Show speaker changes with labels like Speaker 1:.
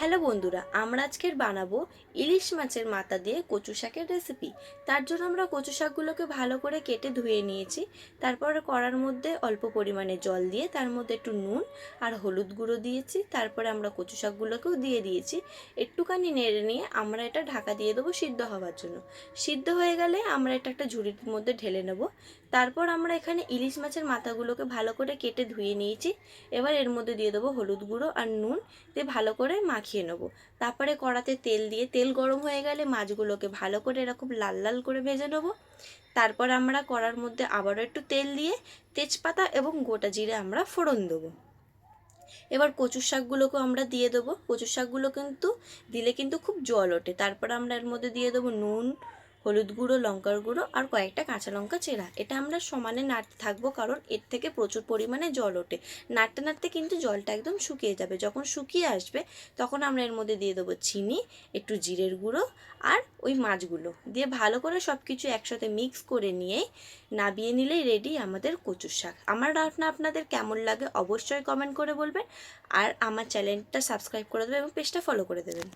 Speaker 1: Hello বন্ধুরা, আমরা আজকের বানাবো ইলিশ মাছের মাথা দিয়ে কচু শাকের রেসিপি তার জন্য আমরা কচু শাকগুলোকে ভালো করে কেটে ধুয়ে নিয়েছি। তারপর কড়ার মধ্যে অল্প পরিমাণে জল দিয়ে তার মধ্যে একটু নুন আর হলুদ গুঁড়ো দিয়েছি। তারপরে আমরা কচু শাকগুলোকেও দিয়ে দিয়েছি। একটুখানি নেড়ে নিয়ে আমরা এটা ঢাকা দিয়ে দেবো সিদ্ধ হওয়ার জন্য। সিদ্ধ হয়ে গেলে আমরা এটা একটা ঝুড়ির মধ্যে ঢেলে নেব। তারপর আমরা এখানে ইলিশ মাছের মাথাগুলোকে ভালো করে কেটে ধুয়ে নিয়েছি। এবার এর মধ্যে দিয়ে দেবো হলুদ গুঁড়ো আর নুন দিয়ে ভালো করে মাখিয়ে নেব। তারপরে কড়াতে তেল দিয়ে, তেল গরম হয়ে গেলে মাছগুলোকে ভালো করে এরকম লাল লাল করে ভেজে নেব। তারপর আমরা কড়ার মধ্যে আবারও একটু তেল দিয়ে তেজপাতা এবং গোটা জিরে আমরা ফোড়ন দেবো। এবার কচুর শাকগুলোকেও আমরা দিয়ে দেবো। কচুর শাকগুলো কিন্তু দিলে কিন্তু খুব জল ওঠে। তারপর আমরা এর মধ্যে দিয়ে দেবো নুন হলুদ গুঁড়ো, লঙ্কার গুঁড়ো আর কয়েকটা কাঁচা লঙ্কা চেরা। এটা আমরা সমানে নাড়তে থাকব কারণ এর থেকে প্রচুর পরিমাণে জল ওঠে। নাড়তে নাড়তে কিন্তু জলটা একদম শুকিয়ে যাবে। যখন শুকিয়ে আসবে, তখন আমরা এর মধ্যে দিয়ে দেবো চিনি, একটু জিরের গুঁড়ো আর ওই মাছগুলো। দিয়ে ভালো করে সব কিছু একসাথে মিক্স করে নিয়ে নাবিয়ে নিলেই রেডি আমাদের কচুর শাক। আমার রান্না আপনাদের কেমন লাগে অবশ্যই কমেন্ট করে বলবেন। আর আমার চ্যানেলটা সাবস্ক্রাইব করে দেবেন এবং পেজটা ফলো করে দেবেন।